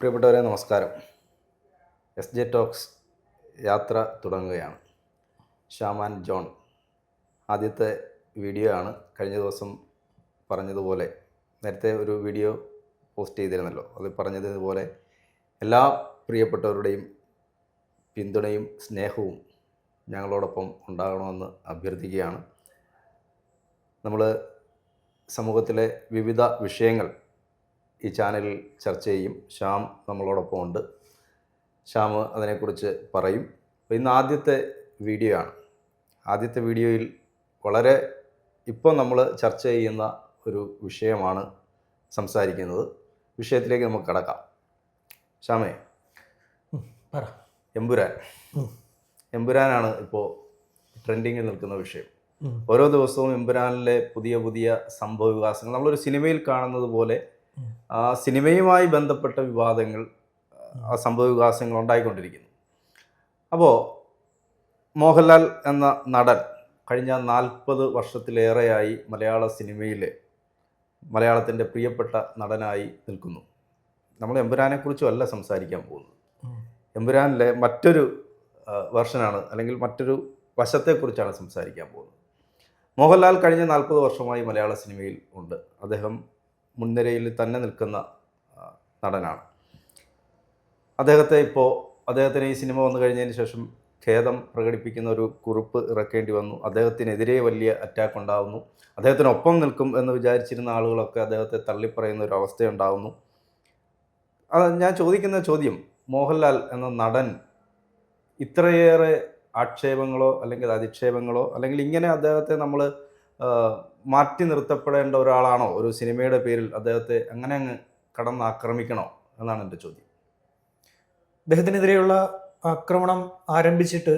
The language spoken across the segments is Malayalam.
പ്രിയപ്പെട്ടവരെ നമസ്കാരം. എസ് ജെ ടോക്സ് യാത്ര തുടങ്ങുകയാണ്. ഷാമാൻ ജോൺ ആദ്യത്തെ വീഡിയോ ആണ്. കഴിഞ്ഞ ദിവസം പറഞ്ഞതുപോലെ നേരത്തെ ഒരു വീഡിയോ പോസ്റ്റ് ചെയ്തിരുന്നല്ലോ. അത് പറഞ്ഞതുപോലെ എല്ലാ പ്രിയപ്പെട്ടവരുടെയും പിന്തുണയും സ്നേഹവും ഞങ്ങളോടൊപ്പം ഉണ്ടാകണമെന്ന് അഭ്യർത്ഥിക്കുകയാണ്. നമ്മൾ സമൂഹത്തിലെ വിവിധ വിഷയങ്ങൾ ഈ ചാനലിൽ ചർച്ച ചെയ്യും. ശ്യാം നമ്മളോടൊപ്പം ഉണ്ട്. ശ്യാം അതിനെക്കുറിച്ച് പറയും. അപ്പോൾ ഇന്ന് ആദ്യത്തെ വീഡിയോ ആണ്. ആദ്യത്തെ വീഡിയോയിൽ വളരെ ഇപ്പോൾ നമ്മൾ ചർച്ച ചെയ്യുന്ന ഒരു വിഷയമാണ് സംസാരിക്കുന്നത്. വിഷയത്തിലേക്ക് നമുക്ക് കടക്കാം. ശ്യാമേ. പറ. എമ്പുരാൻ. എമ്പുരാനാണ് ഇപ്പോൾ ട്രെൻഡിങ്ങിൽ നിൽക്കുന്ന വിഷയം. ഓരോ ദിവസവും എമ്പുരാനിലെ പുതിയ പുതിയ സംഭവ വികാസങ്ങൾ. നമ്മളൊരു സിനിമയിൽ കാണുന്നത് പോലെ. ആ സിനിമയുമായി ബന്ധപ്പെട്ട വിവാദങ്ങൾ ആ സംഭവ വികാസങ്ങൾ ഉണ്ടായിക്കൊണ്ടിരിക്കുന്നു. അപ്പോൾ മോഹൻലാൽ എന്ന നടൻ കഴിഞ്ഞ നാൽപ്പത് വർഷത്തിലേറെയായി മലയാള സിനിമയിലെ മലയാളത്തിന്റെ പ്രിയപ്പെട്ട നടനായി നിൽക്കുന്നു. നമ്മൾ എമ്പുരാനെക്കുറിച്ചും അല്ല സംസാരിക്കാൻ പോകുന്നത്. എമ്പുരാനിലെ മറ്റൊരു വെർഷനാണ് അല്ലെങ്കിൽ മറ്റൊരു വശത്തെക്കുറിച്ചാണ് സംസാരിക്കാൻ പോകുന്നത്. മോഹൻലാൽ കഴിഞ്ഞ നാൽപ്പത് വർഷമായി മലയാള സിനിമയിൽ ഉണ്ട്. അദ്ദേഹം മുൻനിരയിൽ തന്നെ നിൽക്കുന്ന നടനാണ്. അദ്ദേഹത്തെ ഇപ്പോൾ അദ്ദേഹത്തിന് ഈ സിനിമ വന്നു കഴിഞ്ഞതിന് ശേഷം ഖേദം പ്രകടിപ്പിക്കുന്ന ഒരു കുറിപ്പ് ഇറക്കേണ്ടി വന്നു. അദ്ദേഹത്തിനെതിരെ വലിയ അറ്റാക്ക് ഉണ്ടാകുന്നു അദ്ദേഹത്തിനൊപ്പം നിൽക്കും എന്ന് വിചാരിച്ചിരുന്ന ആളുകളൊക്കെ അദ്ദേഹത്തെ തള്ളിപ്പറയുന്ന ഒരു അവസ്ഥയുണ്ടാകുന്നു ഞാൻ ചോദിക്കുന്ന ചോദ്യം മോഹൻലാൽ എന്ന നടൻ ഇത്രയേറെ ആക്ഷേപങ്ങളോ അല്ലെങ്കിൽ അധിക്ഷേപങ്ങളോ അല്ലെങ്കിൽ ഇങ്ങനെ അദ്ദേഹത്തെ നമ്മൾ മാറ്റി നിർത്തപ്പെടേണ്ട ഒരാളാണോ? ഒരു സിനിമയുടെ പേരിൽ അദ്ദേഹത്തെ അങ്ങനെ അങ്ങ് കടന്നാക്രമിക്കണോ എന്നാണ് എന്റെ ചോദ്യം. അദ്ദേഹത്തിനെതിരെയുള്ള ആക്രമണം ആരംഭിച്ചിട്ട്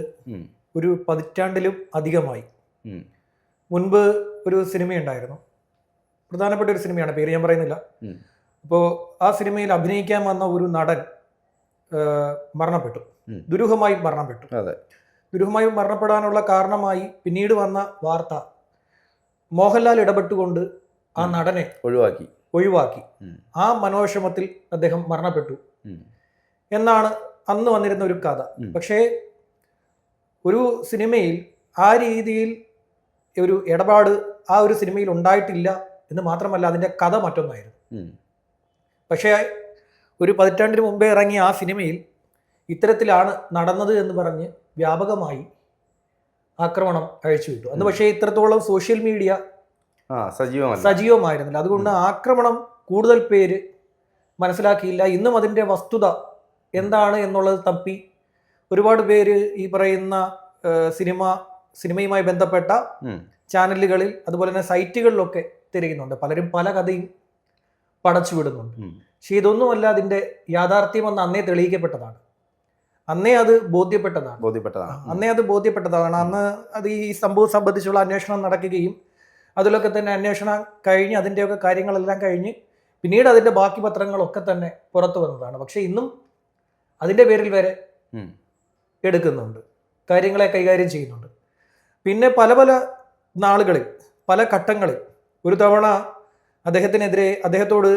ഒരു പതിറ്റാണ്ടിലും അധികമായി. മുൻപ് ഒരു സിനിമയുണ്ടായിരുന്നു. പ്രധാനപ്പെട്ട ഒരു സിനിമയാണ് പേര് ഞാൻ പറയുന്നില്ല. അപ്പോൾ ആ സിനിമയിൽ അഭിനയിക്കാൻ വന്ന ഒരു നടൻ മരണപ്പെട്ടു. ദുരൂഹമായി മരണപ്പെട്ടു. അതെ. ദുരൂഹമായി മരണപ്പെടാനുള്ള കാരണമായി പിന്നീട് വന്ന വാർത്ത മോഹൻലാൽ ഇടപെട്ടുകൊണ്ട് ആ നടനെ ഒഴിവാക്കി. ഒഴിവാക്കി. ആ മനോവിഷമത്തിൽ അദ്ദേഹം മരണപ്പെട്ടു. എന്നാണ് അന്ന് വന്നിരുന്ന ഒരു കഥ. പക്ഷേ ഒരു സിനിമയിൽ ആ രീതിയിൽ ഒരു ഇടപാട് ആ ഒരു സിനിമയിൽ ഉണ്ടായിട്ടില്ല എന്ന് മാത്രമല്ല അതിന്റെ കഥ മറ്റൊന്നായിരുന്നു. പക്ഷേ ഒരു പതിറ്റാണ്ടിന് മുമ്പേ ഇറങ്ങിയ ആ സിനിമയിൽ ഇത്തരത്തിലാണ് നടന്നത് എന്ന് പറഞ്ഞ് വ്യാപകമായി ആക്രമണം അഴിച്ചുവിട്ടു. അന്ന് പക്ഷേ ഇത്രത്തോളം സോഷ്യൽ മീഡിയ സജീവമായിരുന്നില്ല. അതുകൊണ്ട് ആക്രമണം കൂടുതൽ പേര് മനസ്സിലാക്കിയില്ല. ഇന്നും അതിന്റെ വസ്തുത എന്താണ് എന്നുള്ളത് തപ്പി ഒരുപാട് പേര് ഈ പറയുന്ന സിനിമ സിനിമയുമായി ബന്ധപ്പെട്ട ചാനലുകളിൽ അതുപോലെ തന്നെ സൈറ്റുകളിലൊക്കെ തിരയുന്നുണ്ട്. പലരും പല കഥയും പടച്ചു വിടുന്നുണ്ട് പക്ഷേ ഇതൊന്നുമല്ല അതിന്റെ യാഥാർത്ഥ്യം അന്ന് അന്നേ തെളിയിക്കപ്പെട്ടതാണ്. അന്നേ അത് ബോധ്യപ്പെട്ടതാണ്. ബോധ്യപ്പെട്ടതാണ്. അന്നേ അത് ബോധ്യപ്പെട്ടതാണ്. അന്ന് അത് ഈ സംഭവം സംബന്ധിച്ചുള്ള അന്വേഷണം നടക്കുകയും അതിലൊക്കെ തന്നെ അന്വേഷണം കഴിഞ്ഞ് അതിന്റെയൊക്കെ കാര്യങ്ങളെല്ലാം കഴിഞ്ഞ് പിന്നീട് അതിന്റെ ബാക്കി പത്രങ്ങളൊക്കെ തന്നെ പുറത്തു വന്നതാണ്. പക്ഷേ ഇന്നും അതിന്റെ പേരിൽ വരെ എടുക്കുന്നുണ്ട്. കാര്യങ്ങളെ കൈകാര്യം ചെയ്യുന്നുണ്ട്. പിന്നെ പല പല നാളുകളിൽ പല ഘട്ടങ്ങളിൽ ഒരു തവണ അദ്ദേഹത്തിനെതിരെ അദ്ദേഹത്തോട്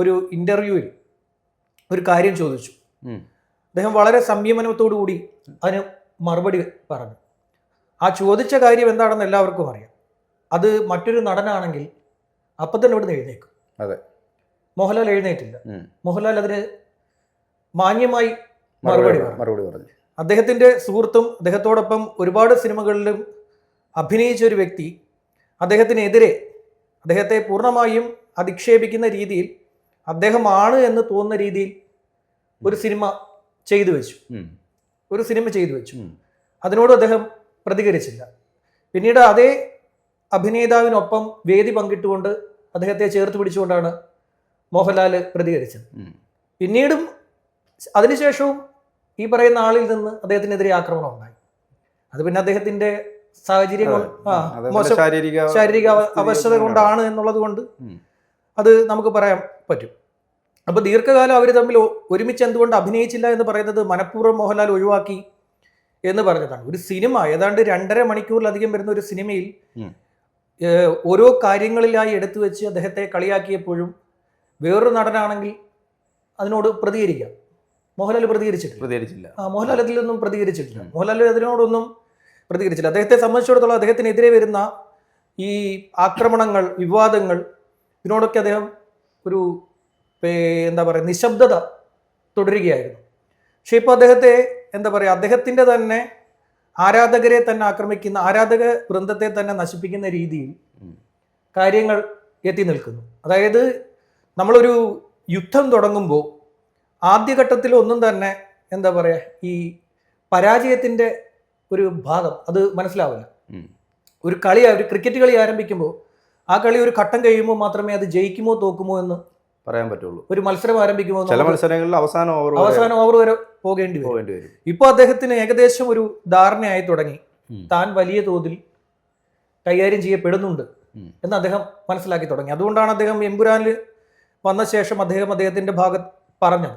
ഒരു ഇന്റർവ്യൂവിൽ ഒരു കാര്യം ചോദിച്ചു. അദ്ദേഹം വളരെ സംയമനത്തോടു കൂടി അതിന് മറുപടി പറഞ്ഞു. ആ ചോദിച്ച കാര്യം എന്താണെന്ന് എല്ലാവർക്കും അറിയാം. അത് മറ്റൊരു നടനാണെങ്കിൽ അപ്പം തന്നെ ഇവിടുന്ന് എഴുന്നേക്കും. അതെ. മോഹൻലാൽ എഴുന്നേറ്റില്ല. മോഹൻലാൽ അതിന് മാന്യമായി മറുപടി മറുപടി പറഞ്ഞു. അദ്ദേഹത്തിന്റെ സുഹൃത്തും അദ്ദേഹത്തോടൊപ്പം ഒരുപാട് സിനിമകളിലും അഭിനയിച്ച ഒരു വ്യക്തി അദ്ദേഹത്തിനെതിരെ അദ്ദേഹത്തെ പൂർണമായും അധിക്ഷേപിക്കുന്ന രീതിയിൽ അദ്ദേഹമാണ് എന്ന് തോന്നുന്ന രീതിയിൽ ഒരു സിനിമ ചെയ്തു വെച്ചു. ഒരു സിനിമ ചെയ്തു വെച്ചു. അതിനോട് അദ്ദേഹം പ്രതികരിച്ചില്ല. പിന്നീട് അതേ അഭിനേതാവിനൊപ്പം വേദി പങ്കിട്ടുകൊണ്ട് അദ്ദേഹത്തെ ചേർത്ത് പിടിച്ചുകൊണ്ടാണ് മോഹൻലാൽ പ്രതികരിച്ചത്. പിന്നീടും അതിനുശേഷവും ഈ പറയുന്ന ആളിൽ നിന്ന് അദ്ദേഹത്തിനെതിരെ ആക്രമണം ഉണ്ടായി. അത് പിന്നെ അദ്ദേഹത്തിന്റെ സാഹചര്യം ആ ശാരീരിക അവശത. കൊണ്ടാണ് എന്നുള്ളത് കൊണ്ട് അത് നമുക്ക് പറയാൻ പറ്റും. അപ്പൊ ദീർഘകാലം അവർ തമ്മിൽ ഒരുമിച്ച് എന്തുകൊണ്ട് അഭിനയിച്ചില്ല എന്ന് പറയുന്നത് മനഃപൂർവം മോഹൻലാൽ ഒഴിവാക്കി എന്ന് പറഞ്ഞതാണ്. ഒരു സിനിമ ഏതാണ്ട് രണ്ടര മണിക്കൂറിലധികം വരുന്ന ഒരു സിനിമയിൽ ഓരോ കാര്യങ്ങളിലായി എടുത്തു വെച്ച് അദ്ദേഹത്തെ കളിയാക്കിയപ്പോഴും വേറൊരു നടനാണെങ്കിൽ അതിനോട് പ്രതികരിക്കാം. മോഹൻലാൽ പ്രതികരിച്ചിട്ടില്ല. പ്രതികരിച്ചില്ല. ആ മോഹൻലാൽ അതിലൊന്നും പ്രതികരിച്ചിട്ടില്ല. മോഹൻലാൽ അതിനോടൊന്നും പ്രതികരിച്ചില്ല. അദ്ദേഹത്തെ സംബന്ധിച്ചിടത്തോളം അദ്ദേഹത്തിനെതിരെ വരുന്ന ഈ ആക്രമണങ്ങൾ വിവാദങ്ങൾ ഇതിനോടൊക്കെ അദ്ദേഹം ഒരു എന്താ പറയുക നിശബ്ദത തുടരുകയായിരുന്നു. പക്ഷേ ഇപ്പോൾ അദ്ദേഹത്തെ എന്താ പറയുക അദ്ദേഹത്തിന്റെ തന്നെ ആരാധകരെ തന്നെ ആക്രമിക്കുന്ന ആരാധക വൃന്ദത്തെ തന്നെ നശിപ്പിക്കുന്ന രീതിയിൽ കാര്യങ്ങൾ എത്തി നിൽക്കുന്നു. അതായത് നമ്മളൊരു യുദ്ധം തുടങ്ങുമ്പോൾ ആദ്യഘട്ടത്തിൽ ഒന്നും തന്നെ എന്താ പറയുക ഈ പരാജയത്തിന്റെ ഒരു ഭാഗം അത് മനസ്സിലാവില്ല. ഒരു കളി ഒരു ക്രിക്കറ്റ് കളി ആരംഭിക്കുമ്പോൾ ആ കളി ഒരു ഘട്ടം കഴിയുമ്പോൾ മാത്രമേ അത് ജയിക്കുമോ തോക്കുമോ എന്ന് പറയാൻ പറ്റുള്ളൂ. ഒരു മത്സരം ആരംഭിക്കുമ്പോൾ ചില മത്സരങ്ങളിൽ അവസാന ഓവർ അവസാന ഓവർ വരെ പോകേണ്ടി വരും. പോകേണ്ടി വരും. ഇപ്പോൾ അദ്ദേഹത്തിന് ഏകദേശം ഒരു ധാരണയായി തുടങ്ങി. താൻ വലിയ തോതിൽ കൈകാര്യം ചെയ്യപ്പെടുന്നുണ്ട് എന്ന് അദ്ദേഹം മനസ്സിലാക്കി തുടങ്ങി. അതുകൊണ്ടാണ് അദ്ദേഹം എമ്പുരാനിൽ വന്ന ശേഷം അദ്ദേഹം അദ്ദേഹത്തിന്റെ ഭാഗത്ത് പറഞ്ഞത്.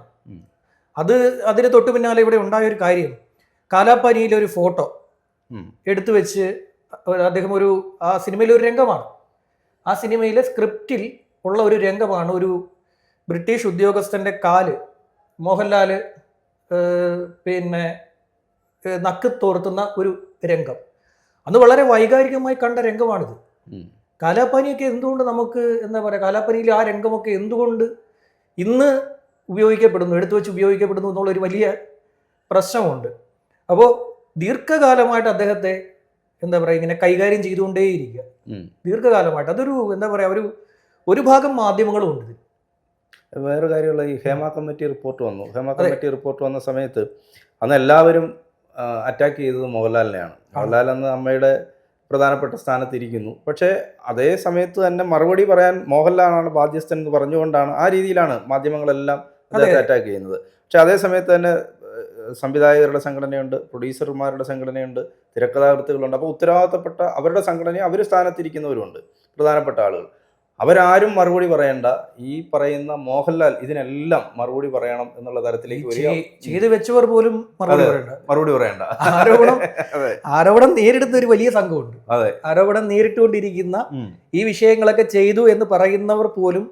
അത് അതിന് തൊട്ടു പിന്നാലെ ഇവിടെ ഉണ്ടായ ഒരു കാര്യം. കാലാപ്പാനിയിലെ ഒരു ഫോട്ടോ എടുത്തു വെച്ച് അദ്ദേഹം ഒരു ആ സിനിമയിലെ ഒരു രംഗമാണ്. ആ സിനിമയിലെ സ്ക്രിപ്റ്റിൽ ഉള്ള ഒരു രംഗമാണ് ഒരു ബ്രിട്ടീഷ് ഉദ്യോഗസ്ഥന്റെ കാൽ മോഹൻലാൽ പിന്നെ നക്ക് തോർത്തുന്ന ഒരു രംഗം. അന്ന് വളരെ വൈകാരികമായി കണ്ട രംഗമാണിത്. കാലാപ്പാനിയൊക്കെ എന്തുകൊണ്ട് നമുക്ക് എന്താ പറയുക കാലാപ്പാനിയിൽ ആ രംഗമൊക്കെ എന്തുകൊണ്ട് ഇന്ന് ഉപയോഗിക്കപ്പെടുന്നു എടുത്തു വെച്ച് ഉപയോഗിക്കപ്പെടുന്നു എന്നുള്ളൊരു വലിയ പ്രശ്നമുണ്ട്. അപ്പോൾ ദീർഘകാലമായിട്ട് അദ്ദേഹത്തെ എന്താ പറയുക ഇങ്ങനെ കൈകാര്യം ചെയ്തുകൊണ്ടേയിരിക്കുക. ദീർഘകാലമായിട്ട് അതൊരു എന്താ പറയുക ഒരു ഒരു ഭാഗം മാധ്യമങ്ങളും ഉണ്ട് ഇതിൽ. വേറെ കാര്യമുള്ള ഈ ഹേമ കമ്മിറ്റി റിപ്പോർട്ട് വന്നു. ഹേമ കമ്മിറ്റി റിപ്പോർട്ട് വന്ന സമയത്ത് അന്ന് എല്ലാവരും അറ്റാക്ക് ചെയ്തത് മോഹൻലാലിനെയാണ്. മോഹൻലാൽ അന്ന് അമ്മയുടെ പ്രധാനപ്പെട്ട സ്ഥാനത്തിരിക്കുന്നു. പക്ഷേ അതേ സമയത്ത് തന്നെ മറുപടി പറയാൻ മോഹൻലാലാണ് ബാധ്യസ്ഥൻ എന്ന് പറഞ്ഞുകൊണ്ടാണ് ആ രീതിയിലാണ് മാധ്യമങ്ങളെല്ലാം അദ്ദേഹത്തെ അറ്റാക്ക് ചെയ്യുന്നത്. പക്ഷെ അതേ സമയത്ത് തന്നെ സംവിധായകരുടെ സംഘടനയുണ്ട് പ്രൊഡ്യൂസർമാരുടെ സംഘടനയുണ്ട് തിരക്കഥാകൃത്തുകളുണ്ട്. അപ്പോൾ ഉത്തരവാദിത്തപ്പെട്ട അവരുടെ സംഘടന അവർ സ്ഥാനത്തിരിക്കുന്നവരുണ്ട് പ്രധാനപ്പെട്ട ആളുകൾ. അവരാരും മറുപടി പറയണ്ട. ഈ പറയുന്ന മോഹൻലാൽ ഇതിനെല്ലാം മറുപടി പറയണം എന്നുള്ള തരത്തിലേക്ക് വരിക. ചെയ്തു വെച്ചവർ പോലും മറുപടി. പറയണ്ട. മറുപടി പറയണ്ട. ആരോപണം ആരോപണം നേരിടുന്ന ഒരു വലിയ സംഘമുണ്ട്. അതെ. ആരോപണം നേരിട്ടുകൊണ്ടിരിക്കുന്ന ഈ വിഷയങ്ങളൊക്കെ ചെയ്തു എന്ന് പറയുന്നവർ പോലും.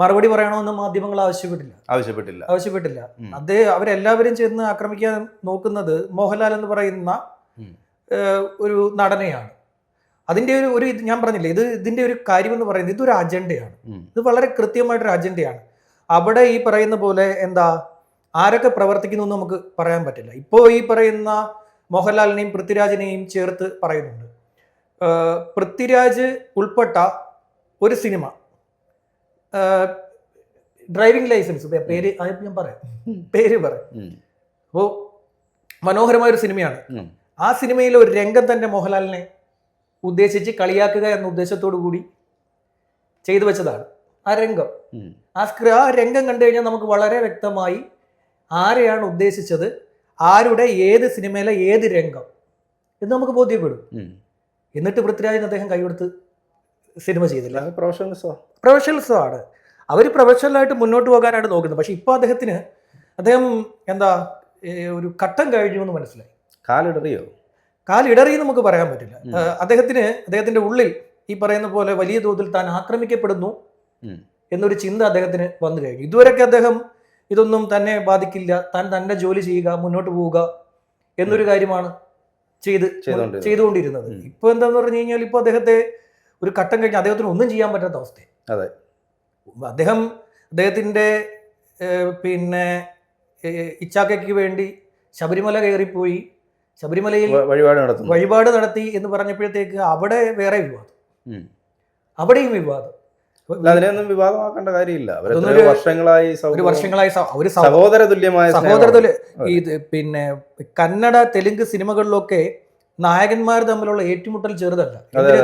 മറുപടി പറയണമെന്ന് മാധ്യമങ്ങൾ ആവശ്യപ്പെട്ടില്ല. ആവശ്യപ്പെട്ടില്ല. ആവശ്യപ്പെട്ടില്ല. അത് അവരെല്ലാവരും ചെന്ന് ആക്രമിക്കാൻ നോക്കുന്നത് മോഹൻലാൽ എന്ന് പറയുന്ന ഒരു നടനെയാണ്. അതിന്റെ ഒരു ഒരു ഇത് ഞാൻ പറഞ്ഞില്ലേ ഇത് ഇതിന്റെ ഒരു കാര്യം എന്ന് പറയുന്നത് ഇതൊരു അജണ്ടയാണ്. ഇത് വളരെ കൃത്യമായിട്ടൊരു അജണ്ടയാണ്. അവിടെ ഈ പറയുന്ന പോലെ എന്താ ആരൊക്കെ പ്രവർത്തിക്കുന്നു എന്ന് നമുക്ക് പറയാൻ പറ്റില്ല. ഇപ്പോൾ ഈ പറയുന്ന മോഹൻലാലിനെയും പൃഥ്വിരാജിനെയും ചേർത്ത് പറയുന്നുണ്ട്. പൃഥ്വിരാജ് ഉൾപ്പെട്ട ഒരു സിനിമ ഡ്രൈവിംഗ് ലൈസൻസ് പേര് ഞാൻ പറയാം. പേര് പറയാം. ഓ അപ്പോൾ മനോഹരമായ ഒരു സിനിമയാണ്. ആ സിനിമയിലെ ഒരു രംഗം തന്നെ മോഹൻലാലിനെ ഉദ്ദേശിച്ച് കളിയാക്കുക എന്ന ഉദ്ദേശത്തോടു കൂടി ചെയ്തു വെച്ചതാണ് ആ രംഗം. ആ സ്ക്രി ആ രംഗം കണ്ടു കഴിഞ്ഞാൽ നമുക്ക് വളരെ വ്യക്തമായി ആരെയാണ് ഉദ്ദേശിച്ചത് ആരുടെ ഏത് സിനിമയിലെ ഏത് രംഗം എന്ന് നമുക്ക് ബോധ്യപ്പെടും. എന്നിട്ട് പൃഥ്വിരാജിന് അദ്ദേഹം കൈകൊടുത്ത് സിനിമ ചെയ്തില്ല. അത് പ്രൊഫഷണൽസോ ആണ്. അവർ പ്രൊഫഷണലായിട്ട് മുന്നോട്ട് പോകാനായിട്ട് നോക്കുന്നത് പക്ഷെ ഇപ്പോൾ അദ്ദേഹത്തിന് അദ്ദേഹം എന്താ ഒരു ഘട്ടം കഴിഞ്ഞു എന്ന് മനസ്സിലായി. കാലിടറിയോ? കാലിടറി നമുക്ക് പറയാൻ പറ്റില്ല. അദ്ദേഹത്തിന് അദ്ദേഹത്തിന്റെ ഉള്ളിൽ ഈ പറയുന്ന പോലെ വലിയ തോതിൽ താൻ ആക്രമിക്കപ്പെടുന്നു എന്നൊരു ചിന്ത അദ്ദേഹത്തിന് വന്നു കഴിഞ്ഞു. ഇതുവരെയൊക്കെ അദ്ദേഹം ഇതൊന്നും തന്നെ ബാധിക്കില്ല. താൻ തന്നെ ജോലി ചെയ്യുക മുന്നോട്ട് പോവുക എന്നൊരു കാര്യമാണ് ചെയ്ത് ചെയ്തുകൊണ്ടിരുന്നത്. ഇപ്പൊ എന്താന്ന് പറഞ്ഞു കഴിഞ്ഞാൽ ഇപ്പൊ അദ്ദേഹത്തെ ഒരു ഘട്ടം കഴിഞ്ഞ് അദ്ദേഹത്തിന് ഒന്നും ചെയ്യാൻ പറ്റാത്ത അവസ്ഥ അതെ. അദ്ദേഹം അദ്ദേഹത്തിന്റെ പിന്നെ ഇച്ചാക്കയ്ക്ക് വേണ്ടി ശബരിമല കയറിപ്പോയി. ശബരിമലയിൽ വഴിപാട് നടത്തുന്നു. വഴിപാട് നടത്തി എന്ന് പറഞ്ഞപ്പോഴത്തേക്ക് അവിടെ വേറെ വിവാദം. അവിടെയും വിവാദം. അതിനെയൊന്നും വിവാദമാക്കേണ്ട കാര്യമില്ല. വർഷങ്ങളായി ഒരു വർഷങ്ങളായി ഒരു സഹ- സഹോദര തുല്യമായ സഹോദര തുല്യ- ഇത് പിന്നെ കന്നഡ തെലുങ്ക് സിനിമകളിലൊക്കെ നായകന്മാർ തമ്മിലുള്ള ഏറ്റുമുട്ടൽ ചെറുതല്ല.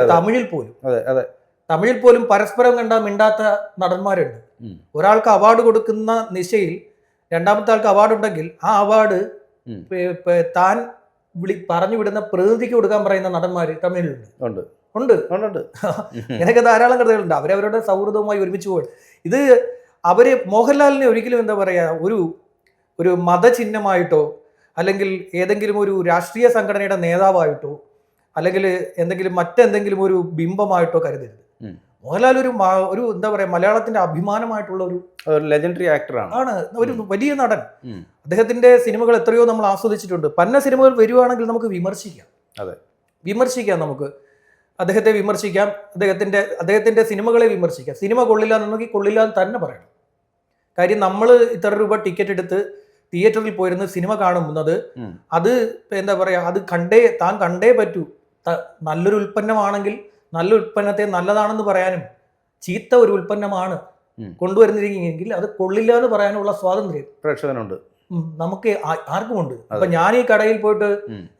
തമിഴിൽ പോലും. അതെ അതെ. തമിഴിൽ പോലും പരസ്പരം കണ്ട മിണ്ടാത്ത നടന്മാരുണ്ട്. ഒരാൾക്ക് അവാർഡ് കൊടുക്കുന്ന നിശയിൽ രണ്ടാമത്തെ ആൾക്ക് അവാർഡ് ഉണ്ടെങ്കിൽ ആ അവാർഡ് താൻ വിളി പറഞ്ഞു വിടുന്ന പ്രതിനിധിക്ക് കൊടുക്കാൻ പറയുന്ന നടന്മാർ തമിഴിലുണ്ട്. ഉണ്ട്. ഉണ്ട്. ഉണ്ട്, ഇങ്ങനെയൊക്കെ ധാരാളം കഥകളുണ്ട്. അവരവരുടെ സൗഹൃദവുമായി ഒരുമിച്ച് പോയി ഇത് അവർ മോഹൻലാലിനെ ഒരിക്കലും എന്താ പറയാ ഒരു ഒരു മതചിഹ്നമായിട്ടോ അല്ലെങ്കിൽ ഏതെങ്കിലും ഒരു രാഷ്ട്രീയ സംഘടനയുടെ നേതാവായിട്ടോ അല്ലെങ്കിൽ എന്തെങ്കിലും മറ്റെന്തെങ്കിലും ഒരു ബിംബമായിട്ടോ കരുതരുത്. മോഹൻലാൽ ഒരു ഒരു എന്താ പറയാ മലയാളത്തിന്റെ അഭിമാനമായിട്ടുള്ള ഒരു ഒരു ലെജൻഡറി ആക്ടറാണ് ആണ്. ഒരു വലിയ നടൻ. അദ്ദേഹത്തിന്റെ സിനിമകൾ എത്രയോ നമ്മൾ ആസ്വദിച്ചിട്ടുണ്ട്. പന്ന സിനിമകൾ വരുവാണെങ്കിൽ നമുക്ക് വിമർശിക്കാം. അതെ. വിമർശിക്കാം നമുക്ക്. അദ്ദേഹത്തെ വിമർശിക്കാം. അദ്ദേഹത്തിന്റെ അദ്ദേഹത്തിന്റെ സിനിമകളെ വിമർശിക്കാം. സിനിമ കൊള്ളില്ല എന്നുണ്ടെങ്കിൽ കൊള്ളില്ല എന്ന് തന്നെ പറയണം. കാര്യം നമ്മൾ ഇത്ര രൂപ ടിക്കറ്റ് എടുത്ത് തിയേറ്ററിൽ പോയിരുന്ന് സിനിമ കാണുന്നത് അത് എന്താ പറയാ അത് കണ്ടേ താൻ കണ്ടേ പറ്റൂ. നല്ലൊരു ഉൽപ്പന്നമാണെങ്കിൽ നല്ല ഉൽപ്പന്നത്തെ നല്ലതാണെന്ന് പറയാനും ചീത്ത ഒരു ഉൽപ്പന്നമാണ് കൊണ്ടുവരുന്നിരിക്കുന്നെങ്കിൽ കൊണ്ടുവരുന്നിരിക്കുമെങ്കിൽ അത് കൊള്ളില്ല എന്ന് പറയാനുള്ള സ്വാതന്ത്ര്യം. പ്രേക്ഷകനുണ്ട്. നമുക്ക് ആർക്കുമുണ്ട് അപ്പൊ ഞാൻ ഈ കടയിൽ പോയിട്ട്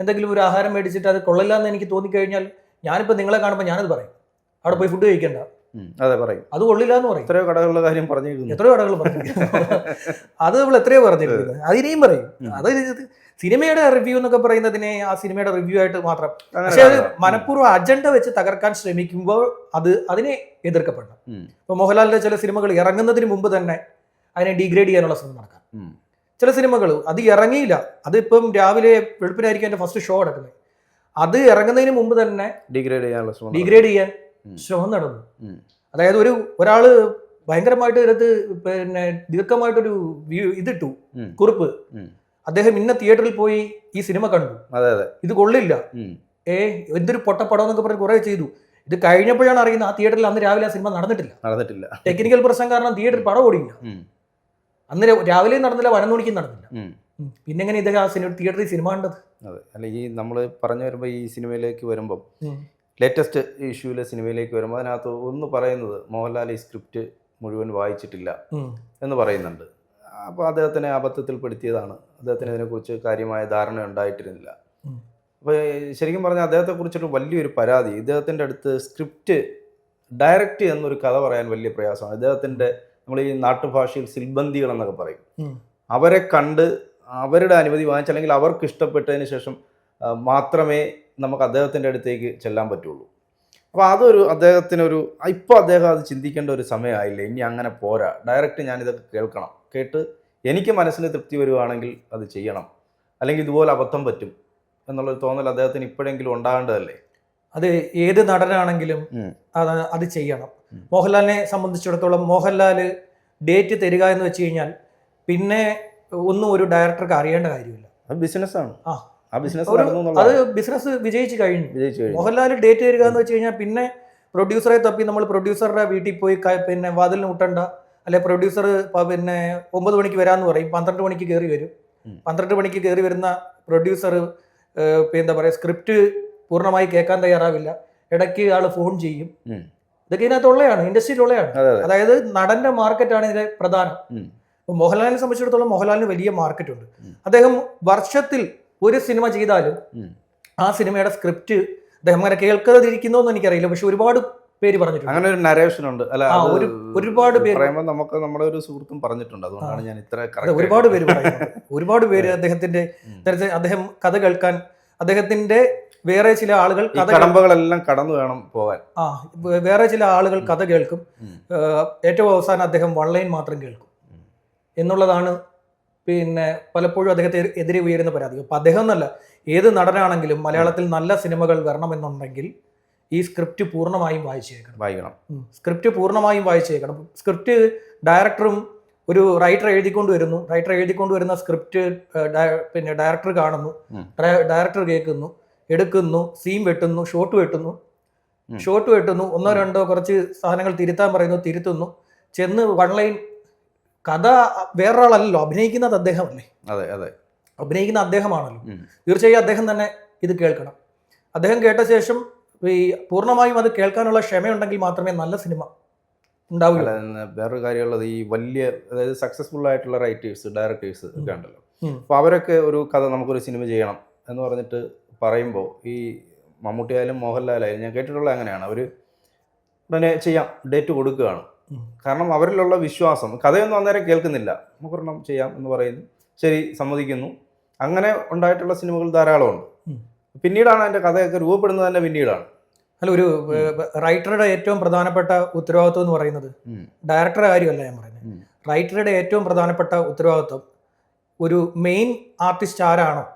എന്തെങ്കിലും ഒരു ആഹാരം മേടിച്ചിട്ട് അത് കൊള്ളില്ല എന്ന് എനിക്ക് തോന്നിക്കഴിഞ്ഞാൽ ഞാനിപ്പോ നിങ്ങളെ കാണുമ്പോൾ ഞാനത് പറയും. അവിടെ പോയി ഫുഡ് കഴിക്കണ്ട. അതെ പറയും. അത് കൊള്ളില്ല എന്ന് പറയും. എത്രയോ കടകളുടെ കാര്യം പറഞ്ഞിരിക്കുന്നു. എത്രയോ കടകൾ പറഞ്ഞു അത് നമ്മൾ എത്രയോ പറഞ്ഞിരിക്കുന്നത് അതിനെയും പറയും. അത് സിനിമയുടെ റിവ്യൂ എന്നൊക്കെ പറയുന്നതിനെ ആ സിനിമയുടെ റിവ്യൂ ആയിട്ട് മാത്രം. പക്ഷെ അത് മനഃപൂർവം അജണ്ട വെച്ച് തകർക്കാൻ ശ്രമിക്കുമ്പോൾ അത് അതിനെ എതിർക്കപ്പെടണം. ഇപ്പൊ മോഹൻലാലിന്റെ ചില സിനിമകൾ ഇറങ്ങുന്നതിന് മുമ്പ് തന്നെ അതിനെ ഡിഗ്രേഡ് ചെയ്യാനുള്ള ശ്രമം നടക്കാം. ചില സിനിമകൾ അത് ഇറങ്ങിയില്ല. അതിപ്പം രാവിലെ വെളുപ്പിനായിരിക്കും എന്റെ ഫസ്റ്റ് ഷോ നടക്കുന്നത്. അത് ഇറങ്ങുന്നതിന് മുമ്പ് തന്നെ ഡിഗ്രേഡ് ചെയ്യാനുള്ള ശ്രമം ഡിഗ്രേഡ് ചെയ്യാൻ ശ്രമം നടന്നു. അതായത് ഒരു ഒരാൾ ഭയങ്കരമായിട്ട് ഇതിനകത്ത് പിന്നെ ദീർഘമായിട്ടൊരു വ്യൂ ഇതിട്ടു. കുറിപ്പ്. അദ്ദേഹം ഇന്ന തിയേറ്ററിൽ പോയി ഈ സിനിമ കണ്ടു. അതെ അതെ. ഇത് കൊള്ളില്ല. ഏ എന്തൊരു പൊട്ടപ്പടം എന്നൊക്കെ പറഞ്ഞ് കുറെ ചെയ്തു. ഇത് കഴിഞ്ഞപ്പോഴാണ് അറിയുന്നത് ആ തിയേറ്ററിൽ അന്ന് രാവിലെ ആ സിനിമ നടന്നിട്ടില്ല. നടന്നിട്ടില്ല. ടെക്നിക്കൽ പ്രശ്നം കാരണം തിയേറ്ററിൽ പടം ഓടിയില്ല. അന്ന് രാവിലെ രാവിലെയും നടന്നില്ല വനനോണിക്കും നടന്നില്ല. പിന്നെ എങ്ങനെ ഇദ്ദേഹം ആ സിനിമ തിയേറ്ററിൽ സിനിമ കണ്ടത്? അതെ. അല്ല ഈ നമ്മൾ പറഞ്ഞു വരുമ്പോൾ ഈ സിനിമയിലേക്ക് വരുമ്പം. ലേറ്റസ്റ്റ് ഇഷ്യൂവിലെ സിനിമയിലേക്ക് വരുമ്പോൾ അതിനകത്ത് ഒന്ന് പറയുന്നത് മോഹൻലാൽ ഈ സ്ക്രിപ്റ്റ് മുഴുവൻ വായിച്ചിട്ടില്ല എന്ന് പറയുന്നുണ്ട്. അപ്പോൾ അദ്ദേഹത്തിനെ അബദ്ധത്തിൽപ്പെടുത്തിയതാണ്. അദ്ദേഹത്തിന് ഇതിനെക്കുറിച്ച് കാര്യമായ ധാരണ ഉണ്ടായിട്ടിരുന്നില്ല. അപ്പോൾ ശരിക്കും പറഞ്ഞാൽ അദ്ദേഹത്തെക്കുറിച്ചൊരു വലിയൊരു പരാതി ഇദ്ദേഹത്തിന്റെ അടുത്ത് സ്ക്രിപ്റ്റ് ഡയറക്റ്റ് എന്നൊരു കഥ പറയാൻ വലിയ പ്രയാസമാണ്. ഇദ്ദേഹത്തിന്റെ നമ്മൾ ഈ നാട്ടുഭാഷയിൽ സിൽബന്തികൾ എന്നൊക്കെ പറയും. അവരെ കണ്ട് അവരുടെ അനുമതി വാങ്ങിച്ച് അല്ലെങ്കിൽ അവർക്ക് ഇഷ്ടപ്പെട്ടതിന് ശേഷം മാത്രമേ നമുക്ക് അദ്ദേഹത്തിന്റെ അടുത്തേക്ക് ചെല്ലാൻ പറ്റുള്ളൂ. അപ്പോൾ അതൊരു അദ്ദേഹത്തിനൊരു ഇപ്പോൾ അദ്ദേഹം അത് ചിന്തിക്കേണ്ട ഒരു സമയമായില്ല? ഇനി അങ്ങനെ പോരാ. ഡയറക്റ്റ് ഞാനിതൊക്കെ കേൾക്കണം. കേട്ട് എനിക്ക് മനസ്സിന് തൃപ്തി വരുവാണെങ്കിൽ അത് ചെയ്യണം. അല്ലെങ്കിൽ ഇതുപോലെ അബദ്ധം പറ്റും എന്നുള്ളൊരു തോന്നൽ അദ്ദേഹത്തിന് ഇപ്പോഴെങ്കിലും ഉണ്ടാകേണ്ടതല്ലേ? അത് ഏത് നടനാണെങ്കിലും അത് അത് ചെയ്യണം. മോഹൻലാലിനെ സംബന്ധിച്ചിടത്തോളം മോഹൻലാൽ ഡേറ്റ് തരിക എന്ന് വെച്ച് കഴിഞ്ഞാൽ പിന്നെ ഒന്നും ഒരു ഡയറക്ടർക്ക് അറിയേണ്ട കാര്യമില്ല. അത് ബിസിനസ്സാണ് ആ. ആ ബിസിനസ് അത് ബിസിനസ് വിജയിച്ചു കഴിഞ്ഞു. വിജയിച്ചു മോഹൻലാൽ ഡേറ്റ് തരിക എന്ന് വെച്ച് കഴിഞ്ഞാൽ പിന്നെ പ്രൊഡ്യൂസറെ തപ്പി നമ്മൾ പ്രൊഡ്യൂസറുടെ വീട്ടിൽ പോയി പിന്നെ വാതിൽ മുട്ടണ്ട. അല്ലെ പ്രൊഡ്യൂസർ പിന്നെ ഒമ്പത് മണിക്ക് വരാന്ന് പറയും. പന്ത്രണ്ട് മണിക്ക് കയറി വരും. പന്ത്രണ്ട് മണിക്ക് കയറി വരുന്ന പ്രൊഡ്യൂസർ എന്താ പറയുക സ്ക്രിപ്റ്റ് പൂർണമായി കേൾക്കാൻ തയ്യാറാവില്ല. ഇടയ്ക്ക് ആൾ ഫോൺ ചെയ്യും. ഇതൊക്കെ ഇതിനകത്തുള്ളതാണ് ഇൻഡസ്ട്രിയിലുള്ളതാണ് ഇൻഡസ്ട്രിയിൽ ഉള്ളതാണ് അതായത് നടന്റെ മാർക്കറ്റാണ് ഇതിലെ പ്രധാനം. മോഹൻലാലിനെ സംബന്ധിച്ചിടത്തോളം മോഹൻലാലിന് വലിയ മാർക്കറ്റ് ഉണ്ട്. അദ്ദേഹം വർഷത്തിൽ ഒരു സിനിമ ചെയ്താലും ആ സിനിമയുടെ സ്ക്രിപ്റ്റ് അദ്ദേഹം അങ്ങനെ കേൾക്കാതിരിക്കുന്നു എന്ന് എനിക്കറിയില്ല. പക്ഷെ ഒരുപാട് പേര് പറഞ്ഞിട്ടുണ്ട്. അങ്ങനെ ഒരു നരേഷൻ ഉണ്ട് അല്ല ഒരു- ഒരുപാട് പേര്. പറയുമ്പോൾ നമുക്ക് നമ്മുടെ ഒരു സുഹൃത്തും പറഞ്ഞിട്ടുണ്ട്. അതുകൊണ്ടാണ് ഞാൻ ഇത്ര ഒരുപാട് പേര് ഒരുപാട് പേര് അദ്ദേഹത്തിന്റെ അദ്ദേഹം കഥ കേൾക്കാൻ അദ്ദേഹത്തിന്റെ വേറെ ചില ആളുകൾ കഥ കടമ്പകളെല്ലാം കടന്നു വേണം പോകാൻ. ആ വേറെ ചില ആളുകൾ കഥ കേൾക്കും. ഏറ്റവും അവസാനം അദ്ദേഹം വൺലൈൻ മാത്രം കേൾക്കും. എന്നുള്ളതാണ് പിന്നെ പലപ്പോഴും അദ്ദേഹത്തെ എതിരെ ഉയരുന്ന പരാതി. അപ്പം അദ്ദേഹം എന്നല്ല ഏത് നടനാണെങ്കിലും മലയാളത്തിൽ നല്ല സിനിമകൾ വരണമെന്നുണ്ടെങ്കിൽ ഈ സ്ക്രിപ്റ്റ് പൂർണമായും വായിച്ചേക്കണം. വായിക്കണം. സ്ക്രിപ്റ്റ് പൂർണമായും വായിച്ചേക്കണം. സ്ക്രിപ്റ്റ് ഡയറക്ടറും ഒരു റൈറ്റർ എഴുതിക്കൊണ്ട് വരുന്നു. റൈറ്റർ എഴുതിക്കൊണ്ട് വരുന്ന സ്ക്രിപ്റ്റ് പിന്നെ ഡയറക്ടർ കാണുന്നു. ഡയറക്ടർ കേൾക്കുന്നു എടുക്കുന്നു സീം വെട്ടുന്നു ഷോട്ട് വെട്ടുന്നു. ഷോട്ട് വെട്ടുന്നു. ഒന്നോ രണ്ടോ കുറച്ച് സാധനങ്ങൾ തിരുത്താൻ പറയുന്നു തിരുത്തുന്നു. ചെന്ന് വൺ ലൈൻ കഥ വേറൊരാളല്ലല്ലോ അഭിനയിക്കുന്നത് അദ്ദേഹമല്ലേ? അതെ അതെ. അഭിനയിക്കുന്ന അദ്ദേഹമാണല്ലോ. തീർച്ചയായും അദ്ദേഹം തന്നെ ഇത് കേൾക്കണം. അദ്ദേഹം കേട്ട ശേഷം ഈ പൂർണമായും അത് കേൾക്കാനുള്ള ക്ഷമയുണ്ടെങ്കിൽ മാത്രമേ നല്ല സിനിമ ഉണ്ടാവില്ല വേറൊരു കാര്യമുള്ളത് ഈ വലിയ അതായത് സക്സസ്ഫുൾ ആയിട്ടുള്ള റൈറ്റേഴ്സ് ഡയറക്ടേഴ്സ് ഒക്കെ ഉണ്ടല്ലോ. അപ്പോൾ അവരൊക്കെ ഒരു കഥ നമുക്കൊരു സിനിമ ചെയ്യണം എന്ന് പറഞ്ഞിട്ട് പറയുമ്പോൾ ഈ മമ്മൂട്ടിയായാലും മോഹൻലാലായാലും ഞാൻ കേട്ടിട്ടുള്ളത് അങ്ങനെയാണ്. അവർ ഉടനെ ചെയ്യാം ഡേറ്റ് കൊടുക്കുകയാണ്. കാരണം അവരിലുള്ള വിശ്വാസം. കഥയൊന്നും അന്നേരം കേൾക്കുന്നില്ല. നമുക്കൊരെണ്ണം ചെയ്യാം എന്ന് പറയുന്നു. ശരി സമ്മതിക്കുന്നു. അങ്ങനെ ഉണ്ടായിട്ടുള്ള സിനിമകൾ ധാരാളമുണ്ട്. പിന്നീടാണ് അതിന്റെ കഥയൊക്കെ രൂപപ്പെടുന്നത് തന്നെ പിന്നീടാണ്. അല്ല ഒരു റൈറ്ററുടെ ഏറ്റവും പ്രധാനപ്പെട്ട ഉത്തരവാദിത്വം എന്ന് പറയുന്നത്. ഡയറക്ടറുടെ കാര്യമല്ല ഞാൻ പറയുന്നത്. റൈറ്ററുടെ ഏറ്റവും പ്രധാനപ്പെട്ട ഉത്തരവാദിത്വം ഒരു മെയിൻ ആർട്ടിസ്റ്റ് ആരാണോ.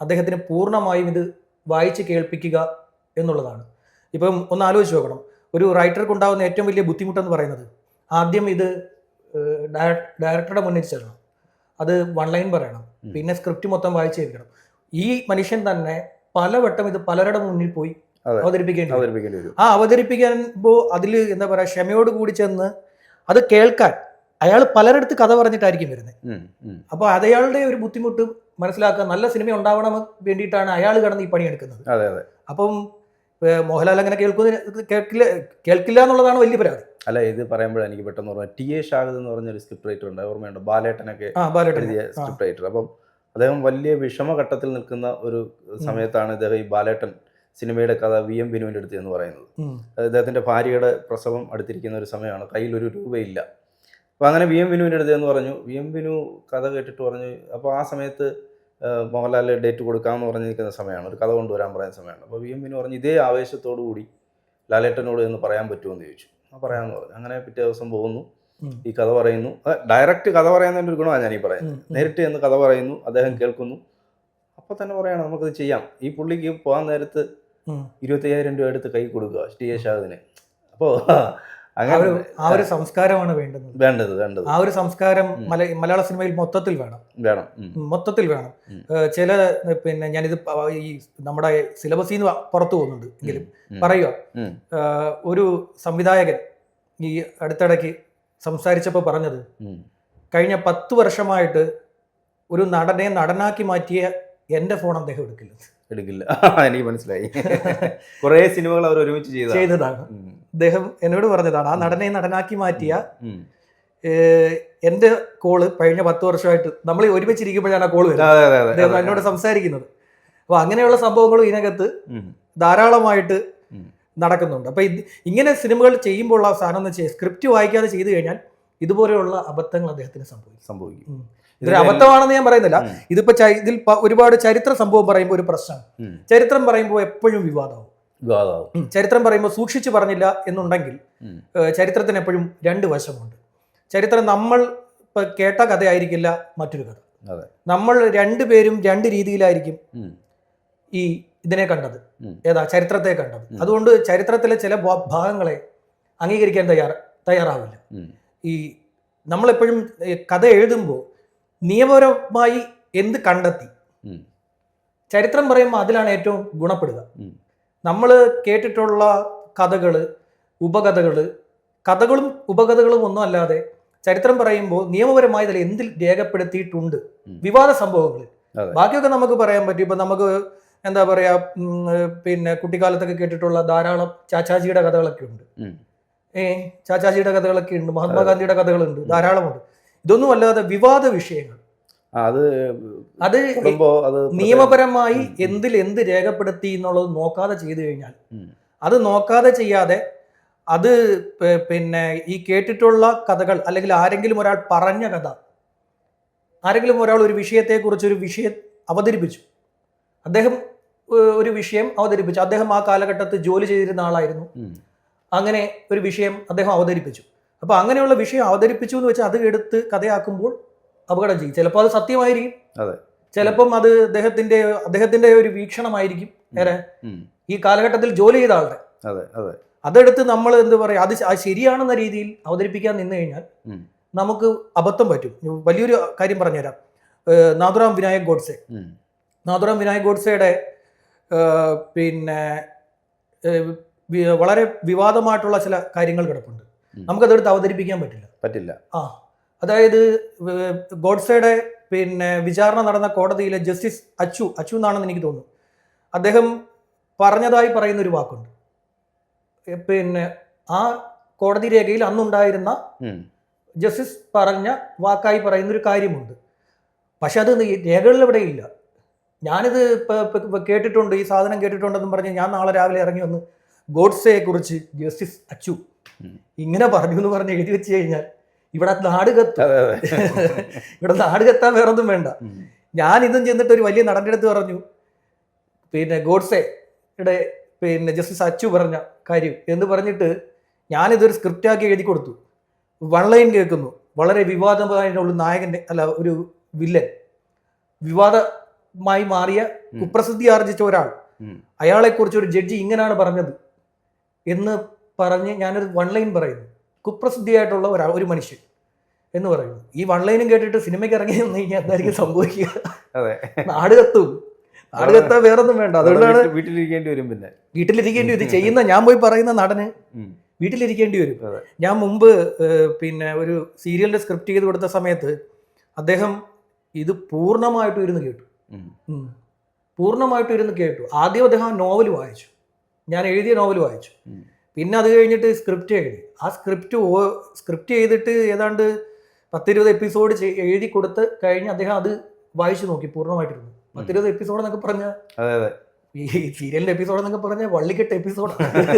അദ്ദേഹത്തിന് പൂർണമായും ഇത് വായിച്ച് കേൾപ്പിക്കുക എന്നുള്ളതാണ്. ഇപ്പം ഒന്ന് ആലോചിച്ച് നോക്കണം. ഒരു റൈറ്റർക്ക് ഉണ്ടാകുന്ന ഏറ്റവും വലിയ ബുദ്ധിമുട്ടെന്ന് പറയുന്നത്. ആദ്യം ഇത് ഡയറക്ടറുടെ മുന്നിൽ ചെല്ലണം. അത് വൺ ലൈൻ പറയണം. പിന്നെ സ്ക്രിപ്റ്റ് മൊത്തം വായിച്ചു കേൾക്കണം. ഈ മനുഷ്യൻ തന്നെ പലവട്ടം ഇത് പലരുടെ മുന്നിൽ പോയി അവതരിപ്പിക്കേണ്ടി വരും. അവതരിപ്പിക്കേണ്ടി വരും. ആ അവതരിപ്പിക്കുമ്പോൾ അതിൽ എന്താ പറയുക ക്ഷമയോട് കൂടി ചെന്ന് അത് കേൾക്കാൻ അയാൾ പലരടുത്ത് കഥ പറഞ്ഞിട്ടായിരിക്കും വരുന്നത്. അപ്പോൾ അയാളുടെ ഒരു ബുദ്ധിമുട്ട് മനസ്സിലാക്കാൻ നല്ല സിനിമ ഉണ്ടാവണം വേണ്ടിയിട്ടാണ് അയാൾ കടന്ന് ഈ പണിയെടുക്കുന്നത്. അപ്പം മോഹൻലാൽ അങ്ങനെ കേൾക്കുന്ന കേൾക്കില്ല കേൾക്കില്ല എന്നുള്ളതാണ് വലിയ പരാതി. അല്ല ഇത് പറയുമ്പോഴാണ് എനിക്ക് പെട്ടെന്ന് ഓർമ്മ ടി എ ഷാഹിദ് എന്ന് പറഞ്ഞൊരു സ്ക്രിപ്റ്റ് റൈറ്റർ ഉണ്ട് ഓർമ്മയുണ്ട്? ബാലേട്ടനൊക്കെ എഴുതിയ സ്ക്രിപ്റ്റ് റൈറ്റർ അപ്പം അദ്ദേഹം വലിയ വിഷമഘട്ടത്തിൽ നിൽക്കുന്ന ഒരു സമയത്താണ് ഇദ്ദേഹം ഈ ബാലേട്ടൻ സിനിമയുടെ കഥ വി എം ബിനുവിന്റെ അടുത്ത് എന്ന് പറയുന്നത്. അദ്ദേഹത്തിന്റെ ഭാര്യയുടെ പ്രസവം അടുത്തിരിക്കുന്ന ഒരു സമയമാണ് കയ്യിൽ ഒരു രൂപയില്ല. അപ്പോൾ അങ്ങനെ വി എം ബിനുവിന്റെ അടുത്ത് എന്ന് പറഞ്ഞു. വി എം ബിനു കഥ കേട്ടിട്ട് പറഞ്ഞു അപ്പോൾ ആ സമയത്ത് മോഹൻലാൽ ഡേറ്റ് കൊടുക്കാമെന്ന് പറഞ്ഞ് നിൽക്കുന്ന സമയമാണ്. ഒരു കഥ കൊണ്ടുവരാൻ പറയുന്ന സമയമാണ്. അപ്പോൾ വി എം പിന്നെ പറഞ്ഞ് ഇതേ ആവേശത്തോടു കൂടി ലാലേട്ടനോട് എന്ന് പറയാൻ പറ്റുമെന്ന് ചോദിച്ചു. ആ പറയാമെന്ന് പറഞ്ഞു. അങ്ങനെ പിറ്റേ ദിവസം പോകുന്നു. ഈ കഥ പറയുന്നു. ഡയറക്റ്റ് കഥ പറയുന്നതിന്റെ ഒരു ഗുണമാണ് ഞാനീ പറയുന്നത്. നേരിട്ട് എന്ന് കഥ പറയുന്നു അദ്ദേഹം കേൾക്കുന്നു. അപ്പോൾ തന്നെ പറയണം നമുക്കത് ചെയ്യാം. ഈ പുള്ളിക്ക് പോകാൻ നേരത്ത്. ഇരുപത്തയ്യായിരം രൂപ എടുത്ത് കൈ കൊടുക്കുക ടി എ ഷാദിന്. അപ്പോൾ അങ്ങനെ ആ ഒരു സംസ്കാരമാണ് വേണ്ടുന്നത്. വേണ്ടത് വേണ്ടത്. ആ ഒരു സംസ്കാരം മല മലയാള സിനിമയിൽ മൊത്തത്തിൽ വേണം. വേണം മൊത്തത്തിൽ വേണം. ചില പിന്നെ ഞാനിത് ഈ നമ്മുടെ സിലബസിൽ നിന്ന് പുറത്തു പോകുന്നുണ്ട് എങ്കിലും പറയുക ഒരു സംവിധായകൻ ഈ അടുത്തിടയ്ക്ക് സംസാരിച്ചപ്പോൾ പറഞ്ഞത് കഴിഞ്ഞ പത്ത് വർഷമായിട്ട് ഒരു നടനെ നടനാക്കി മാറ്റിയ എന്റെ ഫോൺ അദ്ദേഹം എടുക്കില്ല. എടുക്കില്ല. എനിക്ക് മനസ്സിലായി. കുറേ സിനിമകൾ അവർ ഒരുമിച്ച് ചെയ്തതാണ്. അദ്ദേഹം എന്നോട് പറഞ്ഞതാണ് ആ നടനെ നടനാക്കി മാറ്റിയ എന്റെ കോൾ കഴിഞ്ഞ പത്ത് വർഷമായിട്ട് നമ്മൾ ഒരുമിച്ചിരിക്കുമ്പോഴാണ് ആ കോൾ വരുന്നത്. എന്നോട് സംസാരിക്കുന്നത്. അപ്പൊ അങ്ങനെയുള്ള സംഭവങ്ങളും ഇതിനകത്ത്. ധാരാളമായിട്ട് നടക്കുന്നുണ്ട്. അപ്പൊ ഇങ്ങനെ സിനിമകൾ ചെയ്യുമ്പോൾ ഉള്ള സാധനം എന്ന് വെച്ചാൽ സ്ക്രിപ്റ്റ് വായിക്കാതെ ചെയ്തു കഴിഞ്ഞാൽ ഇതുപോലെയുള്ള അബദ്ധങ്ങൾ അദ്ദേഹത്തിന് സംഭവിക്കും. സംഭവിക്കും. ഇതൊരു അബദ്ധമാണെന്ന് ഞാൻ പറയുന്നില്ല. ഇതിപ്പോ ഇതിൽ ഒരുപാട് ചരിത്ര സംഭവം പറയുമ്പോൾ ഒരു പ്രശ്നം. ചരിത്രം പറയുമ്പോൾ എപ്പോഴും വിവാദമാവും. വിവാദമാവും. ചരിത്രം പറയുമ്പോൾ സൂക്ഷിച്ചു പറഞ്ഞില്ല എന്നുണ്ടെങ്കിൽ. ചരിത്രത്തിന് എപ്പോഴും രണ്ട് വശമുണ്ട്. ചരിത്രം നമ്മൾ ഇപ്പൊ കേട്ട കഥയായിരിക്കില്ല മറ്റൊരു കഥ. നമ്മൾ രണ്ടുപേരും രണ്ട് രീതിയിലായിരിക്കും ഈ ഇതിനെ കണ്ടത്. ഏതാ? ചരിത്രത്തെ കണ്ടത്. അതുകൊണ്ട് ചരിത്രത്തിലെ ചില ഭാഗങ്ങളെ അംഗീകരിക്കാൻ തയ്യാറ തയ്യാറാവില്ല. ഈ നമ്മളെപ്പോഴും കഥ എഴുതുമ്പോൾ നിയമപരമായി എന്ത് കണ്ടെത്തി? ചരിത്രം പറയുമ്പോൾ അതിലാണ് ഏറ്റവും ഗുണപ്പെടുക. നമ്മൾ കേട്ടിട്ടുള്ള കഥകൾ ഉപകഥകൾ കഥകളും ഉപകഥകളും ഒന്നും അല്ലാതെ ചരിത്രം പറയുമ്പോൾ നിയമപരമായി അതിൽ എന്തിൽ രേഖപ്പെടുത്തിയിട്ടുണ്ട്? വിവാദ സംഭവങ്ങൾ ബാക്കിയൊക്കെ നമുക്ക് പറയാൻ പറ്റും. ഇപ്പം നമുക്ക് എന്താ പറയാ പിന്നെ കുട്ടിക്കാലത്തൊക്കെ കേട്ടിട്ടുള്ള ധാരാളം ചാച്ചാജിയുടെ കഥകളൊക്കെ ഉണ്ട്. ഏ ചാച്ചാജിയുടെ കഥകളൊക്കെ ഉണ്ട്. മഹാത്മാഗാന്ധിയുടെ കഥകളുണ്ട്. ധാരാളമുണ്ട്. ഇതൊന്നും അല്ലാതെ വിവാദ വിഷയങ്ങൾ. അത് അത് നിയമപരമായി എന്തിൽ എന്ത് രേഖപ്പെടുത്തി എന്നുള്ളത് നോക്കാതെ ചെയ്തു കഴിഞ്ഞാൽ അത് നോക്കാതെ ചെയ്യാതെ അത് പിന്നെ ഈ കേട്ടിട്ടുള്ള കഥകൾ അല്ലെങ്കിൽ ആരെങ്കിലും ഒരാൾ പറഞ്ഞ കഥ ആരെങ്കിലും ഒരാൾ ഒരു വിഷയത്തെക്കുറിച്ച് ഒരു വിഷയം അവതരിപ്പിച്ചു. അദ്ദേഹം ഒരു വിഷയം അവതരിപ്പിച്ചു. അദ്ദേഹം ആ കാലഘട്ടത്തിൽ ജോലി ചെയ്തിരുന്ന ആളായിരുന്നു. അങ്ങനെ ഒരു വിഷയം അദ്ദേഹം അവതരിപ്പിച്ചു. അപ്പോൾ അങ്ങനെയുള്ള വിഷയം അവതരിപ്പിച്ചു എന്ന് വെച്ചാൽ അത് എടുത്ത് കഥയാക്കുമ്പോൾ അപകടം ചെയ്യും. ചിലപ്പോൾ അത് സത്യമായിരിക്കും. അതെ. ചിലപ്പം അത് അദ്ദേഹത്തിന്റെ അദ്ദേഹത്തിന്റെ ഒരു വീക്ഷണമായിരിക്കും. നേരെ ഈ കാലഘട്ടത്തിൽ ജോലി ചെയ്ത ആളുടെ. അതെ അതെ. അതെടുത്ത് നമ്മൾ എന്ത് പറയുക അത് ശരിയാണെന്ന രീതിയിൽ അവതരിപ്പിക്കാൻ നിന്ന് കഴിഞ്ഞാൽ നമുക്ക് അബദ്ധം പറ്റും. വലിയൊരു കാര്യം പറഞ്ഞുതരാം. നാഥുറാം വിനായക് ഗോഡ്സെ. നാഥുറാം വിനായക് ഗോഡ്സെയുടെ പിന്നെ വളരെ വിവാദമായിട്ടുള്ള ചില കാര്യങ്ങൾ കിടപ്പുണ്ട്. നമുക്കതെടുത്ത് അവതരിപ്പിക്കാൻ പറ്റില്ല. പറ്റില്ല. ആ അതായത് ഗോഡ്സയുടെ പിന്നെ വിചാരണ നടന്ന കോടതിയിലെ ജസ്റ്റിസ് അച്ചു അച്ചു എന്നാണെന്ന് എനിക്ക് തോന്നുന്നു. അദ്ദേഹം പറഞ്ഞതായി പറയുന്ന ഒരു വാക്കുണ്ട് പിന്നെ ആ കോടതി രേഖയിൽ അന്നുണ്ടായിരുന്ന. ജസ്റ്റിസ് പറഞ്ഞ വാക്കായി പറയുന്ന ഒരു കാര്യമുണ്ട്. പക്ഷെ അത് രേഖകളിൽ ഇവിടെ ഇല്ല. ഞാനിത് കേട്ടിട്ടുണ്ട് ഈ സാധനം കേട്ടിട്ടുണ്ടെന്നും പറഞ്ഞ് ഞാൻ നാളെ രാവിലെ ഇറങ്ങി വന്ന് ഗോഡ്സയെ കുറിച്ച് ജസ്റ്റിസ് അച്ചു. ഇങ്ങനെ പറഞ്ഞു എന്ന് പറഞ്ഞ് എഴുതി വെച്ച് കഴിഞ്ഞാൽ ഇവിടെ നാട് കത്തും. ഇവിടെ നാട് കത്താൻ വേറൊന്നും വേണ്ട. ഞാൻ ഇതും ചെന്നിട്ട് ഒരു വലിയ നടന്റെ അടുത്ത് പറഞ്ഞു പിന്നെ ഗോഡ്സെയുടെ പിന്നെ ജസ്റ്റിസ് അച്ചു പറഞ്ഞ കാര്യം എന്ന് പറഞ്ഞിട്ട് ഞാനിതൊരു സ്ക്രിപ്റ്റാക്കി എഴുതി കൊടുത്തു. വൺ ലൈൻ കേൾക്കുന്നു. വളരെ വിവാദമായുള്ള നായകന്റെ അല്ല ഒരു വില്ലൻ. വിവാദമായി മാറിയ കുപ്രസിദ്ധി ആർജിച്ച ഒരാൾ. അയാളെക്കുറിച്ച് ഒരു ജഡ്ജി ഇങ്ങനെയാണ് പറഞ്ഞത്. എന്ന് പറഞ്ഞ് ഞാനൊരു വൺ ലൈൻ പറയുന്നു. കുപ്രസിദ്ധിയായിട്ടുള്ള ഒരാ ഒരു മനുഷ്യൻ എന്ന് പറയുന്നു. ഈ വൺ ലൈനും കേട്ടിട്ട് സിനിമയ്ക്ക് ഇറങ്ങി നിന്ന് കഴിഞ്ഞാൽ എന്തായിരിക്കും സംഭവിക്കുക? അതെ. നാട് കത്തും. നാട് കത്താൻ വേറെ ഒന്നും വേണ്ട അതുകൊണ്ടാണ് വീട്ടിലിരിക്കേണ്ടി വരും പിന്നെ. വീട്ടിലിരിക്കേണ്ടി വരും. ഇത് ചെയ്യുന്ന ഞാൻ പോയി പറയുന്ന നടന് വീട്ടിലിരിക്കേണ്ടി വരും. ഞാൻ മുമ്പ് പിന്നെ ഒരു സീരിയലിന്റെ സ്ക്രിപ്റ്റ് ചെയ്ത് കൊടുത്ത സമയത്ത് അദ്ദേഹം ഇത് പൂർണമായിട്ടും ഇരുന്ന് കേട്ടു. പൂർണമായിട്ട് ഇരുന്ന് കേട്ടു. ആദ്യം അദ്ദേഹം നോവൽ വായിച്ചു. ഞാൻ എഴുതിയ നോവൽ വായിച്ചു. പിന്നെ അത് കഴിഞ്ഞിട്ട് സ്ക്രിപ്റ്റ് എഴുതി. ആ സ്ക്രിപ്റ്റ് സ്ക്രിപ്റ്റ് ചെയ്തിട്ട് ഏതാണ്ട് പത്തിരുപത് എപ്പിസോഡ് എഴുതി കൊടുത്ത് കഴിഞ്ഞ് അദ്ദേഹം അത് വായിച്ചു നോക്കി പൂർണമായിട്ടിരുന്നു. പത്തിരുപത് എപ്പിസോഡ് എന്നൊക്കെ പറഞ്ഞ അതെ അതെ. ഈ സീരിയലിന്റെ എപ്പിസോഡ് എന്നൊക്കെ പറഞ്ഞ വള്ളിക്കെട്ട് എപ്പിസോഡാണ്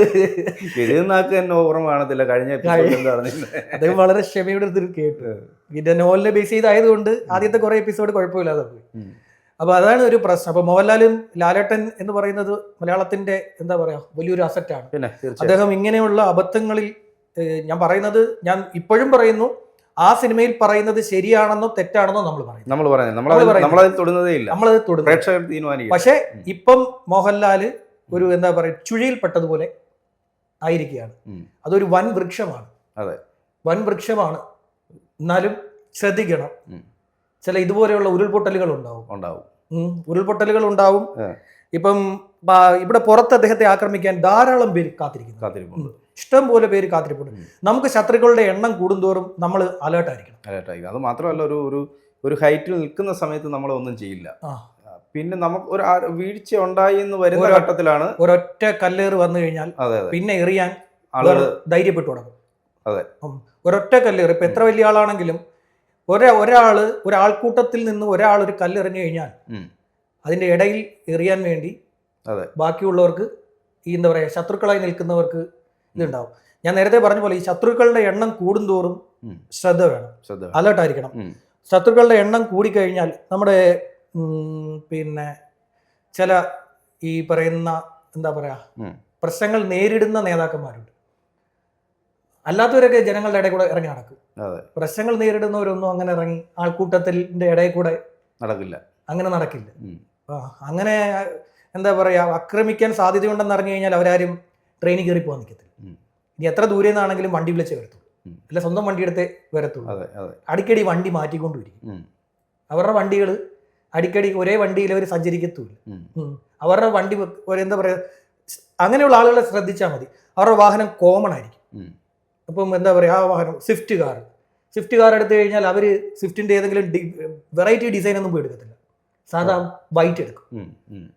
എഴുതുന്നാക്ക് തന്നെ ഓർമ്മ കാണത്തില്ല. കഴിഞ്ഞ അദ്ദേഹം വളരെ ക്ഷമയുടെ അടുത്ത് കേട്ടു. പിന്നെ നോവലിനെ ബേസ് ചെയ്തായതുകൊണ്ട് ആദ്യത്തെ കുറെ എപ്പിസോഡ് കുഴപ്പമില്ലാതെ പോയി. ഉം. അപ്പൊ അതാണ് ഒരു പ്രശ്നം. അപ്പൊ മോഹൻലാലും ലാലേട്ടൻ എന്ന് പറയുന്നത് മലയാളത്തിന്റെ എന്താ പറയാ വലിയൊരു അസറ്റാണ് പിന്നെ അദ്ദേഹം ഇങ്ങനെയുള്ള അബദ്ധങ്ങളിൽ ഞാൻ പറയുന്നത് ഞാൻ ഇപ്പോഴും പറയുന്നു ആ സിനിമയിൽ പറയുന്നത് ശരിയാണെന്നോ തെറ്റാണെന്നോ നമ്മൾ പറയുന്നു. നമ്മൾ പറയുന്നത് നമ്മൾ തൊടുന്നതേ ഇല്ല. തൊടുന്നു തീരുമാനിക്കും പക്ഷേ. ഇപ്പം മോഹൻലാൽ ഒരു എന്താ പറയുക ചുഴിയിൽപ്പെട്ടതുപോലെ ആയിരിക്കുകയാണ്. അതൊരു വൻ വൃക്ഷമാണ്. അതെ. വൻ വൃക്ഷമാണ്. എന്നാലും ശ്രദ്ധിക്കണം. ചില ഇതുപോലെയുള്ള ഉരുൾപൊട്ടലുകൾ ഉണ്ടാവും. ഉണ്ടാവും. ഉരുൾപൊട്ടലുകൾ ഉണ്ടാവും. ഇപ്പം ഇവിടെ പുറത്ത് അദ്ദേഹത്തെ ആക്രമിക്കാൻ ധാരാളം പേര് കാത്തിരിക്കുന്നു. കാത്തിരിപ്പുണ്ട്. ഇഷ്ടം പോലെ പേര് കാത്തിരിപ്പുണ്ട്. നമുക്ക് ശത്രുക്കളുടെ എണ്ണം കൂടുന്തോറും നമ്മൾ അലേർട്ട് ആയിരിക്കണം. അലേർട്ടായിരിക്കും അത് മാത്രമല്ല ഒരു ഒരു ഒരു ഹൈറ്റിൽ നിൽക്കുന്ന സമയത്ത് നമ്മൾ ഒന്നും ചെയ്യില്ല. പിന്നെ നമുക്ക് ഒരു വീഴ്ച ഉണ്ടായി എന്ന് വരുന്ന ഘട്ടത്തിലാണ് ഒരൊറ്റ കല്ലേറ് വന്നു കഴിഞ്ഞാൽ പിന്നെ എറിയാൻ ആളുകൾ ധൈര്യപ്പെട്ടു തുടങ്ങും. അതെ. ഒരൊറ്റ കല്ലേറ് ഇപ്പൊ എത്ര വലിയ ആളാണെങ്കിലും ഒരാ ഒരാൾ ഒരാൾക്കൂട്ടത്തിൽ നിന്ന് ഒരാൾ ഒരു കല്ലെറിഞ്ഞു കഴിഞ്ഞാൽ അതിന്റെ അതിന്റെ ഇടയിൽ എറിയാൻ വേണ്ടി അതെ. ബാക്കിയുള്ളവർക്ക് ഈ എന്താ പറയാ ശത്രുക്കളായി നിൽക്കുന്നവർക്ക് ഇതുണ്ടാവും. ഞാൻ നേരത്തെ പറഞ്ഞ പോലെ ഈ ശത്രുക്കളുടെ എണ്ണം കൂടുന്തോറും. ശ്രദ്ധ വേണം. അലേർട്ടായിരിക്കണം. ശത്രുക്കളുടെ എണ്ണം കൂടിക്കഴിഞ്ഞാൽ നമ്മുടെ പിന്നെ ചില ഈ പറയുന്ന എന്താ പറയാ പ്രശ്നങ്ങൾ നേരിടുന്ന നേതാക്കന്മാരുണ്ട്. അല്ലാത്തവരൊക്കെ ജനങ്ങളുടെ ഇടയിൽ കൂടെ ഇറങ്ങി നടക്കും. പ്രശ്നങ്ങൾ നേരിടുന്നവരൊന്നും അങ്ങനെ ഇറങ്ങി ആൾക്കൂട്ടത്തിന്റെ ഇടയിൽ കൂടെ നടക്കില്ല. അങ്ങനെ നടക്കില്ല. അങ്ങനെ എന്താ പറയാ ആക്രമിക്കാൻ സാധ്യതയുണ്ടെന്ന് അറിഞ്ഞു കഴിഞ്ഞാൽ അവരാരും ട്രെയിനിൽ കയറി പോകാൻ നിൽക്കത്തില്ല. ഇനി എത്ര ദൂരെ നിന്നാണെങ്കിലും വണ്ടി വിളിച്ച് വരത്തുള്ളൂ. അല്ല സ്വന്തം വണ്ടി എടുത്തേ വരത്തുള്ളൂ. അതെ അതെ. അടിക്കടി വണ്ടി മാറ്റിക്കൊണ്ടിരിക്കും. അവരുടെ വണ്ടികൾ അടിക്കടി ഒരേ വണ്ടിയിൽ അവർ സഞ്ചരിക്കത്തുമില്ല. അവരുടെ വണ്ടി എന്താ പറയുക അങ്ങനെയുള്ള ആളുകളെ ശ്രദ്ധിച്ചാൽ മതി. അവരുടെ വാഹനം കോമൺ ആയിരിക്കും. ഉം. അപ്പം എന്താ പറയുക ആ വാഹനം സ്വിഫ്റ്റ് കാർ സ്വിഫ്റ്റ് കാർ എടുത്തു കഴിഞ്ഞാൽ അവർ സ്വിഫ്റ്റിന്റെ ഏതെങ്കിലും വെറൈറ്റി ഡിസൈൻ ഒന്നും പോയി എടുക്കത്തില്ല. സാധാ വൈറ്റ് എടുക്കും.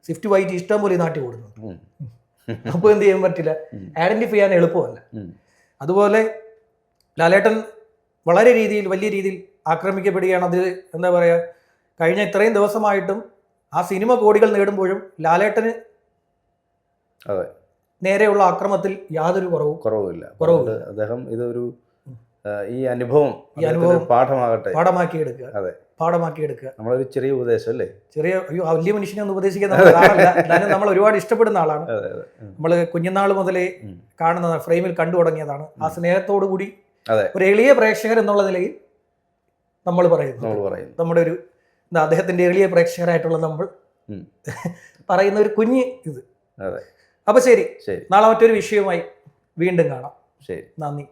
സ്വിഫ്റ്റ് വൈറ്റ് ഇഷ്ടം പോലെ നാട്ടി നാട്ടിൽ ഓടുന്നു അപ്പോൾ എന്ത് ചെയ്യാൻ പറ്റില്ല. ഐഡന്റിഫൈ ചെയ്യാൻ എളുപ്പമല്ല. അതുപോലെ ലാലേട്ടൻ വളരെ രീതിയിൽ വലിയ രീതിയിൽ ആക്രമിക്കപ്പെടുകയാണ്. അത് എന്താ പറയുക കഴിഞ്ഞ ഇത്രയും ദിവസമായിട്ടും ആ സിനിമ കോടികൾ നേടുമ്പോഴും ലാലേട്ടന് അതെ. നേരെയുള്ള ആക്രമത്തിൽ യാതൊരു കുറവും കുറവുമില്ല. കുറവുണ്ട് അദ്ദേഹം ഇതൊരു ഈ അനുഭവം ഈ അനുഭവം പാഠമാകട്ടെ. പാഠമാക്കി എടുക്കുക അതെ. പാഠമാക്കി എടുക്കുക നമ്മളൊരു ചെറിയ ഉപദേശം അല്ലേ ചെറിയ അയ്യോ വലിയ മനുഷ്യനെ ഒന്ന് ഉപദേശിക്കാൻ നമ്മൾ ആളല്ല. എന്നാലും നമ്മൾ ഒരുപാട് ഇഷ്ടപ്പെടുന്ന ആളാണ്. നമ്മൾ കുഞ്ഞുനാൾ മുതലേ കാണുന്ന ഫ്രെയിമിൽ കണ്ടു തുടങ്ങിയതാണ്. ആ സ്നേഹത്തോടു കൂടി. ഒരു എളിയ പ്രേക്ഷകർ എന്നുള്ള നിലയിൽ നമ്മൾ പറയുന്നു. നമ്മൾ പറയുന്നു. നമ്മുടെ ഒരു അദ്ദേഹത്തിന്റെ എളിയ പ്രേക്ഷകരായിട്ടുള്ള നമ്മൾ പറയുന്ന ഒരു കുഞ്ഞ് ഇത്. അതെ. അപ്പൊ ശരി. നാളെ മറ്റൊരു വിഷയവുമായി വീണ്ടും കാണാം. ശരി. നന്ദി.